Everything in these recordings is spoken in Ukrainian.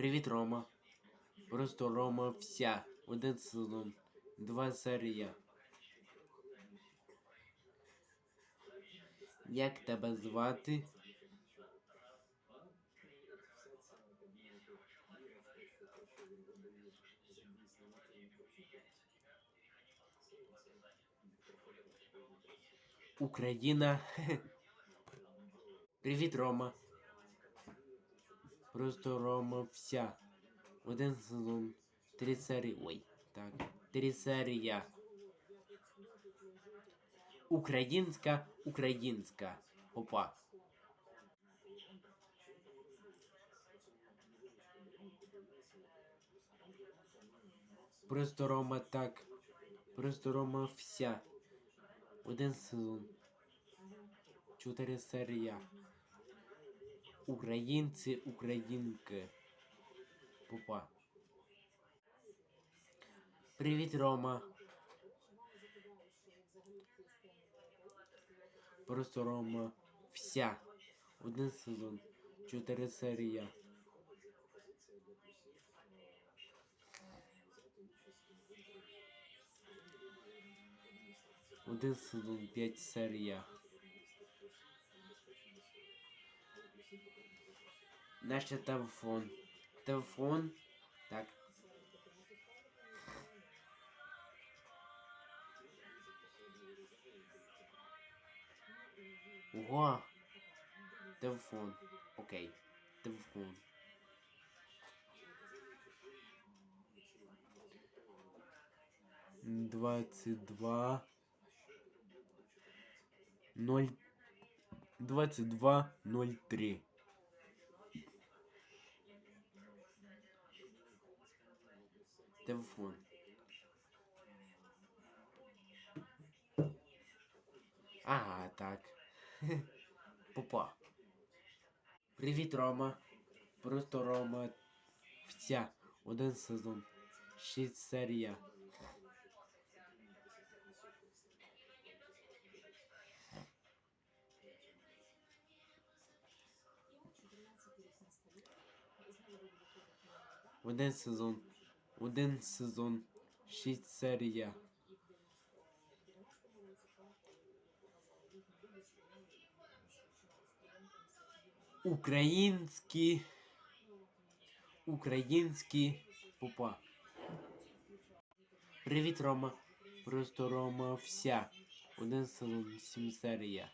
Привіт, Рома. Просто Рома вся. Один сезон. Два серія. Як тебе звати? Україна. Привіт, Рома. Просто Рома вся. Один сезон. Три серії. Ой, так. Три серія. Українська, українська. Опа. Просто Рома так. Просто Рома вся. Один сезон. Чотири серія. Українці, українки. Пупа. Привіт, Рома. Просто Рома. Вся. Один сезон. Чотири серія. Один сезон, п'ять серія. Наш телефон. Телефон. Так. Ого. Телефон. Окей. Телефон. Двадцать два. Ноль. Двадцать два ноль три. Телефон. Ага, так. Попа. Привіт, Рома. Просто Рома. Вся. Один сезон. Шість серія. Один сезон. Один сезон. Шість серія. Українські. Українські попа. Привіт, Рома. Просто Рома вся. Один сезон, сім серія.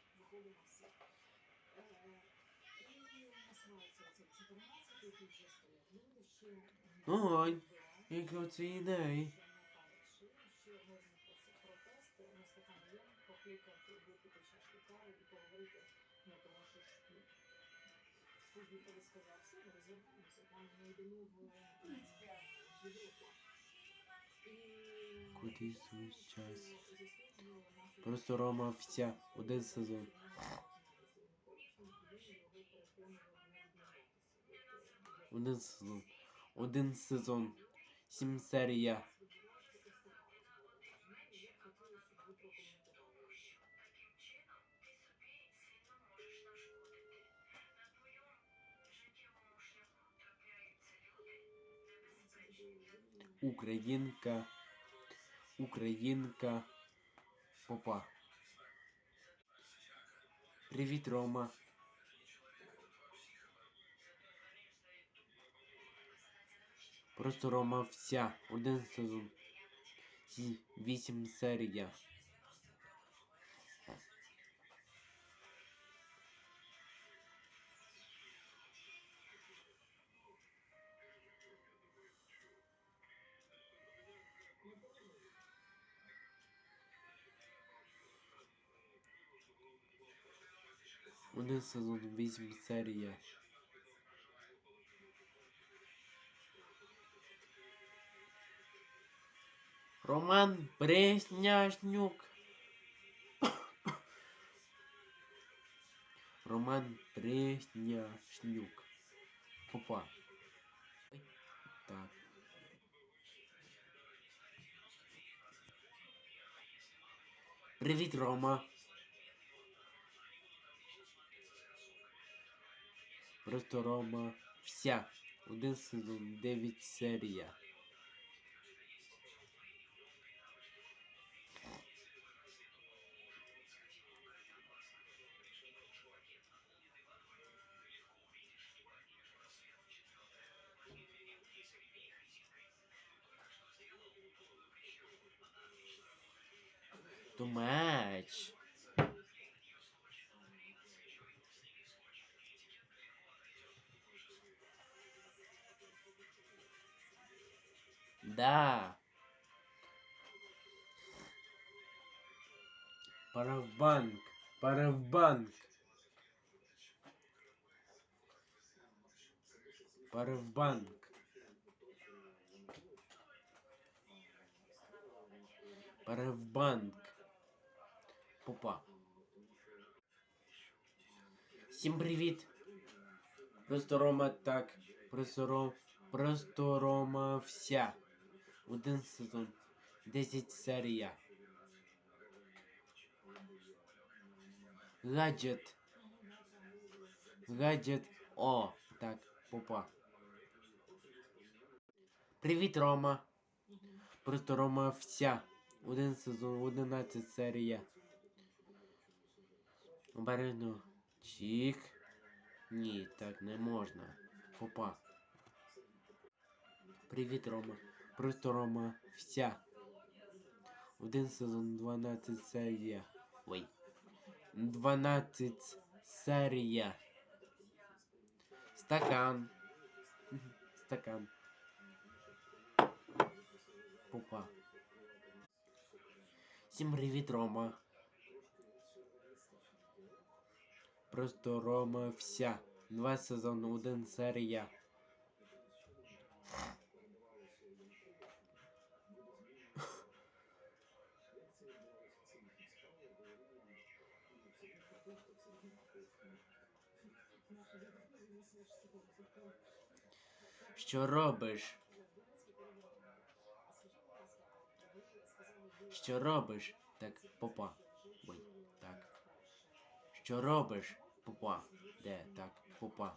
Ой, які оце ідеї. Кудись час. Просто Рома вся. Один сезон. Один сезон. Один сезон. Сім серія. Українка. Українка. Попа. Привіт, Рома. Просто Рома вся. Один сезон. Вісім серія. Один сезон, вісім серія. Роман Пресняшнюк. Роман Пресняшнюк. Опа. Так. Привіт, Рома. Просто Рома вся. Один сезон, дев'ять серія. Too much. Да. Пора в банк. Пора в банк. Пора в банк. Пора в банк. Попа. Всім привіт. Просто Рома так. Просто Ром. Просто Рома вся. Один сезон. 10 серія. Гаджет. Гаджет. О, так, попа. Привіт, Рома. Просто Рома вся. Один сезон, 11 серія. Обережно. Чік. Ні, так не можна. Попа. Привіт, Рома. Просто Рома вся. Один сезон, 12 серія. Ой. 12 серія. Стакан. Стакан. Попа. Всім привіт, Рома. Просто Два сезони, один серія. Що робиш? Що робиш? Так, попа. Ой, так. Що робиш? Попа. Де? Так, попа.